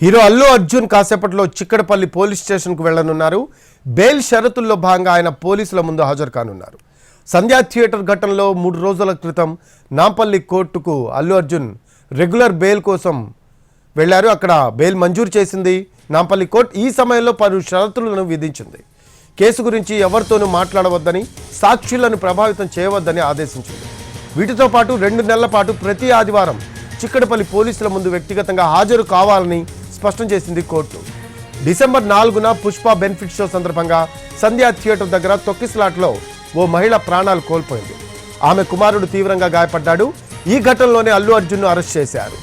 Hero Allu Arjun కాసేపట్లో Chikkadpally police స్టేషన్కు వెళ్ళనున్నారు. Bail షరతుల్లో భాగంగా ఆయన పోలీసుల ముందు హాజరు కానున్నారు. సంధ్యా థియేటర్ ఘటనలో మూడు రోజుల క్రితం నాంపల్లి కోర్టుకు అల్లు అర్జున్ రెగ్యులర్ బెయిల్ కోసం వెళ్ళారు. అక్కడ బెయిల్ మంజూరు చేసింది నాంపల్లి కోర్టు. ఈ సమయంలో పలు షరతులను విధించింది. కేసు గురించి ఎవరితోనూ మాట్లాడవద్దని సాక్షులను ప్రభావితం చేయవద్దని ఆదేశించింది. వీటితో పాటు రెండు నెలల పాటు ప్రతి ఆదివారం చిక్కడపల్లి పోలీసుల ముందు వ్యక్తిగతంగా హాజరు కావాలని స్పష్టం చేసింది కోర్టు. డిసెంబర్ నాలుగున పుష్ప బెనిఫిట్ షో సందర్భంగా సంధ్యా థియేటర్ దగ్గర తొక్కిసలాట్లో ఓ మహిళ ప్రాణాలు కోల్పోయింది. ఆమె కుమారుడు తీవ్రంగా గాయపడ్డాడు. ఈ ఘటనలోనే అల్లు అర్జున్ను అరెస్ట్ చేశారు.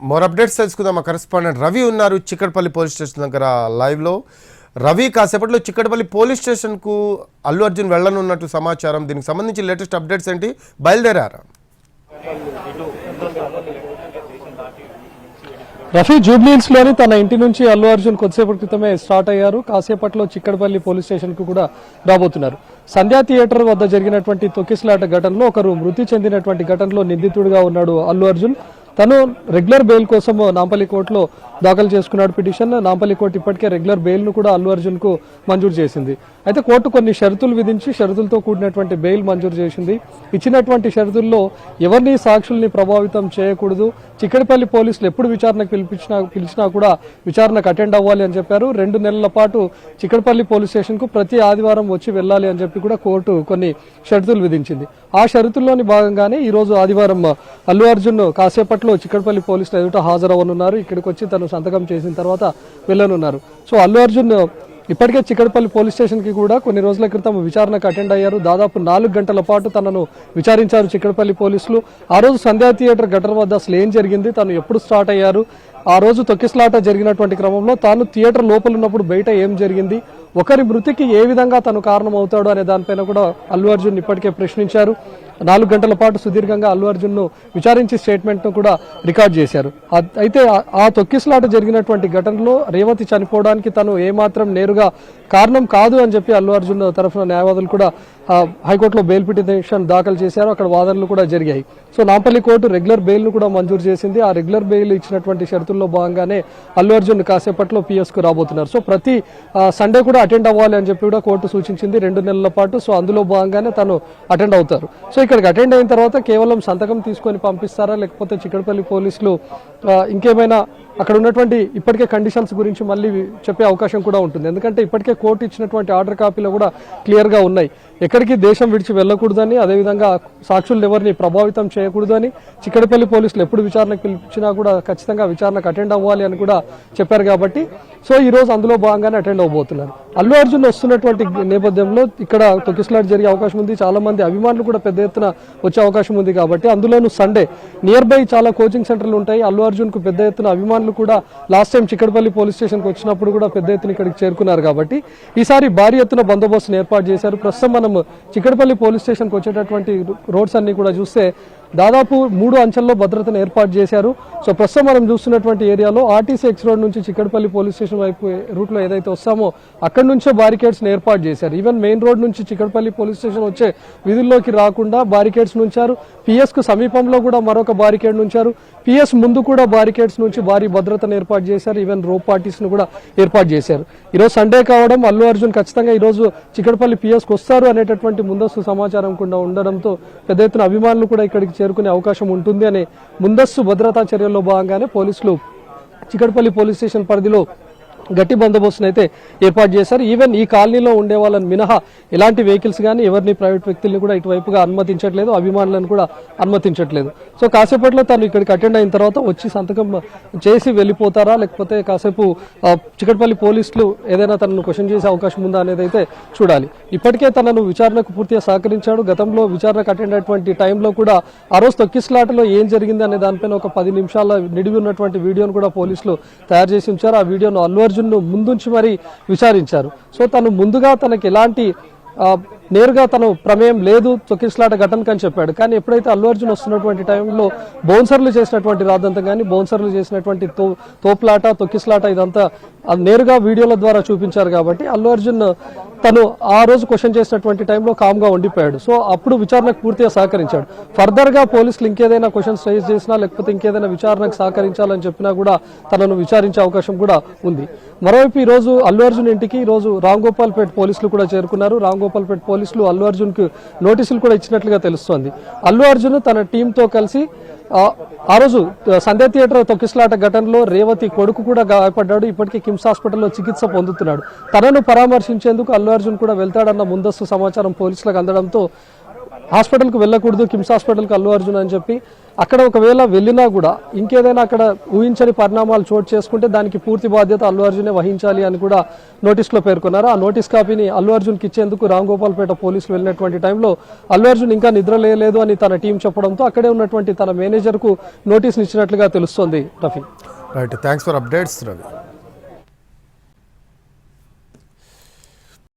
మోర్ అప్డేట్స్ తెలుసుకుందాం. మా కరెస్పాండెంట్ రవి ఉన్నారు చిక్కడపల్లి పోలీస్ స్టేషన్ దగ్గర లైవ్లో. రవి కాసేపట్లో చిక్కడపల్లి పోలీస్ స్టేషన్కు అల్లు అర్జున్ వెళ్ళనున్నట్టు సమాచారం. దీనికి సంబంధించి లేటెస్ట్ అప్డేట్స్ ఏంటి? బయలుదేరారా? రఫీ జూబ్లీహిల్స్లోని తన ఇంటి నుంచి అల్లు అర్జున్ కొద్దిసేపటి క్రితమే స్టార్ట్ అయ్యారు. కాసేపట్లో చిక్కడపల్లి పోలీస్ స్టేషన్కు కూడా రాబోతున్నారు. సంధ్యా థియేటర్ వద్ద జరిగినటువంటి తొక్కిసలాట ఘటనలో ఒకరు మృతి చెందినటువంటి ఘటనలో నిందితుడిగా ఉన్నాడు అల్లు అర్జున్. తను రెగ్యులర్ బెయిల్ కోసం నాంపల్లి కోర్టులో దాఖలు చేసుకున్నాడు పిటిషన్. నాంపల్లి కోర్టు ఇప్పటికే రెగ్యులర్ బెయిల్ను కూడా అల్లు అర్జున్కు మంజూరు చేసింది. అయితే కోర్టు కొన్ని షరతులు విధించి షరతులతో కూడినటువంటి బెయిల్ మంజూరు చేసింది. ఇచ్చినటువంటి షరతుల్లో ఎవరిని సాక్షుల్ని ప్రభావితం చేయకూడదు చిక్కడపల్లి పోలీసులు ఎప్పుడు విచారణకు పిలిపించినా పిలిచినా కూడా విచారణకు అటెండ్ అవ్వాలి అని చెప్పారు. రెండు నెలల పాటు చిక్కడపల్లి పోలీస్ స్టేషన్కు ప్రతి ఆదివారం వచ్చి వెళ్ళాలి అని చెప్పి కూడా కోర్టు కొన్ని షరతులు విధించింది. ఆ షరతుల్లోని భాగంగానే ఈరోజు ఆదివారం అల్లు అర్జున్ కాసేపట్లో చిక్కడపల్లి పోలీసులు ఎదుట హాజరవ్వనున్నారు. ఇక్కడికి వచ్చి తను సంతకం చేసిన తర్వాత వెళ్ళనున్నారు. సో అల్లు అర్జున్ ఇప్పటికే చిక్కడపల్లి పోలీస్ స్టేషన్కి కూడా కొన్ని రోజుల క్రితం విచారణకు అటెండ్ అయ్యారు. దాదాపు నాలుగు గంటల పాటు తనను విచారించారు చిక్కడపల్లి పోలీసులు. ఆ రోజు సంధ్యా థియేటర్ గటర్ వద్ద అసలు ఏం జరిగింది తను ఎప్పుడు స్టార్ట్ అయ్యారు ఆ రోజు తొక్కిసలాట జరిగినటువంటి క్రమంలో తాను థియేటర్ లోపల ఉన్నప్పుడు బయట ఏం జరిగింది ఒకరి మృతికి ఏ విధంగా తను కారణమవుతాడు అనే దానిపైన కూడా అల్లు అర్జున్ ఇప్పటికే ప్రశ్నించారు. నాలుగు గంటల పాటు సుదీర్ఘంగా అల్లు అర్జున్ను విచారించి స్టేట్మెంట్ను కూడా రికార్డ్ చేశారు. అయితే ఆ- తొక్కిసలాట జరిగినటువంటి ఘటనలో రేవతి చనిపోవడానికి తను ఏమాత్రం నేరుగా కారణం కాదు అని చెప్పి అల్లు అర్జున్ తరఫున న్యాయవాదులు కూడా హైకోర్టులో బెయిల్ పిటిషన్ దాఖలు చేశారు. అక్కడ వాదనలు కూడా జరిగాయి. సో నాంపల్లి కోర్టు రెగ్యులర్ బెయిల్ను కూడా మంజూరు చేసింది. ఆ రెగ్యులర్ బెయిల్ ఇచ్చినటువంటి షరతుల్లో భాగంగానే అల్లు అర్జున్ కాసేపట్లో పిఎస్కు రాబోతున్నారు. సో ప్రతి సండే కూడా అటెండ్ అవ్వాలి అని చెప్పి కూడా కోర్టు సూచించింది రెండు నెలల పాటు. సో అందులో భాగంగానే తను అటెండ్ అవుతారు. సో ఇక్కడికి అటెండ్ అయిన తర్వాత కేవలం సంతకం తీసుకొని పంపిస్తారా లేకపోతే చిక్కడపల్లి పోలీసులు ఇంకేమైనా అక్కడ ఉన్నటువంటి ఇప్పటికే కండిషన్స్ గురించి మళ్ళీ చెప్పే అవకాశం కూడా ఉంటుంది. ఎందుకంటే ఇప్పటికే కోర్టు ఇచ్చినటువంటి ఆర్డర్ కాపీలో కూడా క్లియర్గా ఉన్నాయి. ఎక్కడికి దేశం విడిచి వెళ్ళకూడదని అదేవిధంగా సాక్షులు ఎవరిని ప్రభావితం చేయకూడదని చిక్కడపల్లి పోలీసులు ఎప్పుడు విచారణకు పిలిపించినా కూడా ఖచ్చితంగా విచారణకు అటెండ్ అవ్వాలి అని కూడా చెప్పారు కాబట్టి సో ఈ రోజు అందులో భాగంగానే అటెండ్ అవ్వబోతున్నారు. అల్లు అర్జున్ వస్తున్నటువంటి నేపథ్యంలో ఇక్కడ తొక్కిసలాట జరిగే అవకాశం ఉంది. చాలా మంది అభిమానులు కూడా పెద్ద ఎత్తున వచ్చే అవకాశం ఉంది కాబట్టి అందులోనూ సండే నియర్ బై చాలా కోచింగ్ సెంటర్లు ఉంటాయి. అల్లు అర్జున్ కు పెద్ద ఎత్తున అభిమానులు కూడా లాస్ట్ టైం చిక్కడపల్లి పోలీస్ స్టేషన్కి వచ్చినప్పుడు కూడా పెద్ద ఎత్తున ఇక్కడికి చేరుకున్నారు కాబట్టి ఈసారి భారీ ఎత్తున బందోబస్తును ఏర్పాటు చేశారు. ప్రస్తుతం మనం చిక్కడపల్లి పోలీస్ స్టేషన్కి వచ్చేటటువంటి రోడ్స్ అన్ని కూడా చూస్తే దాదాపు మూడు అంచెల్లో భద్రతను ఏర్పాటు చేశారు. సో ప్రస్తుతం మనం చూస్తున్నటువంటి ఏరియాలో ఆర్టీసీ ఎక్స్ రోడ్ నుంచి చిక్కడపల్లి పోలీస్ స్టేషన్ వైపు రూట్లో ఏదైతే వస్తామో అక్కడి నుంచే బారికేడ్స్ ఏర్పాటు చేశారు. ఈవెన్ మెయిన్ రోడ్ నుంచి చిక్కడపల్లి పోలీస్ స్టేషన్ వచ్చే విధుల్లోకి రాకుండా బారికేడ్స్ నుంచారు. పిఎస్కు సమీపంలో కూడా మరొక బారికేడ్ నుంచారు. పిఎస్ ముందు కూడా బారికేడ్స్ నుంచి భారీ భద్రతను ఏర్పాటు చేశారు. ఈవెన్ రోప్ పార్టీస్ను కూడా ఏర్పాటు చేశారు. ఈరోజు సండే కావడం అల్లు అర్జున్ ఖచ్చితంగా ఈ రోజు చిక్కడపల్లి పిఎస్కు వస్తారు అనేటటువంటి ముందస్తు సమాచారం కూడా ఉండడంతో పెద్ద ఎత్తున అభిమానులు కూడా ఇక్కడికి చేరుకునే అవకాశం ఉంటుంది అనే ముందస్తు భద్రతా చర్యల్లో భాగంగానే పోలీసులు చిక్కడపల్లి పోలీస్ స్టేషన్ పరిధిలో గట్టి బందోబస్తును అయితే ఏర్పాటు చేశారు. ఈవెన్ ఈ కాలనీలో ఉండే వాళ్ళని మినహా ఎలాంటి వెహికల్స్ కానీ ఎవరిని ప్రైవేట్ వ్యక్తుల్ని కూడా ఇటువైపుగా అనుమతించట్లేదు. అభిమానులను కూడా అనుమతించట్లేదు. సో కాసేపట్లో తను ఇక్కడికి అటెండ్ అయిన తర్వాత వచ్చి సంతకం చేసి వెళ్ళిపోతారా? లేకపోతే కాసేపు చికటపల్లి చికట్పల్లి పోలీసులు ఏదైనా తనను క్వశ్చన్ చేసే అవకాశం ఉందా అనేది అయితే చూడాలి. ఇప్పటికే తనను విచారణకు పూర్తిగా సహకరించాడు. గతంలో విచారణకు అటెండ్ అయినటువంటి టైంలో కూడా ఆ రోజు తొక్కిసలాటలో ఏం జరిగింది అనే దానిపైన ఒక పది నిమిషాల నిడివి ఉన్నటువంటి వీడియోను కూడా పోలీసులు తయారు చేసి ఉంచారు. ఆ వీడియోను అల్లు అర్జున్ను ను ముందుంచి మరీ విచారించారు. సో తను ముందుగా తనకి ఎలాంటి ఆ, నేరుగా తను ప్రమేయం లేదు తొక్కిసలాట ఘటనకు అని చెప్పాడు. కానీ ఎప్పుడైతే అల్లు అర్జున్ వస్తున్నటువంటి టైంలో బౌన్సర్లు చేసినటువంటి రాద్దంతం కానీ బౌన్సర్లు చేసినటువంటి తో తోపులాట తొక్కిసలాట ఇదంతా నేరుగా వీడియోల ద్వారా చూపించారు కాబట్టి అల్లు అర్జున్ తను ఆ రోజు క్వశ్చన్ చేసినటువంటి టైంలో కామ్గా ఉండిపోయాడు. సో అప్పుడు విచారణకు పూర్తిగా సహకరించాడు. ఫర్దర్గా పోలీసులు ఇంకేదైనా క్వశ్చన్స్ రైజ్ చేసినా లేకపోతే ఇంకేదైనా విచారణకు సహకరించాలని చెప్పినా కూడా తనను విచారించే అవకాశం కూడా ఉంది. మరోవైపు ఈ రోజు అల్లు అర్జున్ ఇంటికి ఈరోజు రోజు రామ్ గోపాల్ పేట్ పోలీసులు కూడా చేరుకున్నారు. రామ్ గోపాల్ పేట్ పోలీసులు అల్లు అర్జున్కు నోటీసులు కూడా ఇచ్చినట్లుగా తెలుస్తోంది. అల్లు అర్జున్ తన టీంతో కలిసి ఆ, రోజు సంధ్య థియేటర్ తొక్కిసలాట ఘటనలో రేవతి కొడుకు కూడా గాయపడ్డాడు. ఇప్పటికే కిమ్స్ హాస్పిటల్లో చికిత్స పొందుతున్నాడు. తనను పరామర్శించేందుకు అల్లు అర్జున్ కూడా వెళ్తాడన్న ముందస్తు సమాచారం పోలీసులకు అందడంతో హాస్పిటల్కి వెళ్ళకూడదు కిమ్స్ హాస్పిటల్కి అల్లు అర్జున్ అని చెప్పి అక్కడ ఒకవేళ వెళ్ళినా కూడా ఇంకేదైనా అక్కడ ఊహించని పరిణామాలు చోటు చేసుకుంటే దానికి పూర్తి బాధ్యత అల్లు అర్జునే వహించాలి అని కూడా నోటీస్లో పేర్కొన్నారు. ఆ నోటీస్ కాపీని అల్లు అర్జున్కి ఇచ్చేందుకు రామ్ గోపాల్పేట పోలీసులు వెళ్ళినటువంటి టైంలో అల్లు అర్జున్ ఇంకా నిద్ర లేలేదు అని తన టీం చెప్పడంతో అక్కడే ఉన్నటువంటి తన మేనేజర్కు నోటీసులు ఇచ్చినట్లుగా తెలుస్తోంది Rafi. Right thanks for updates Ravi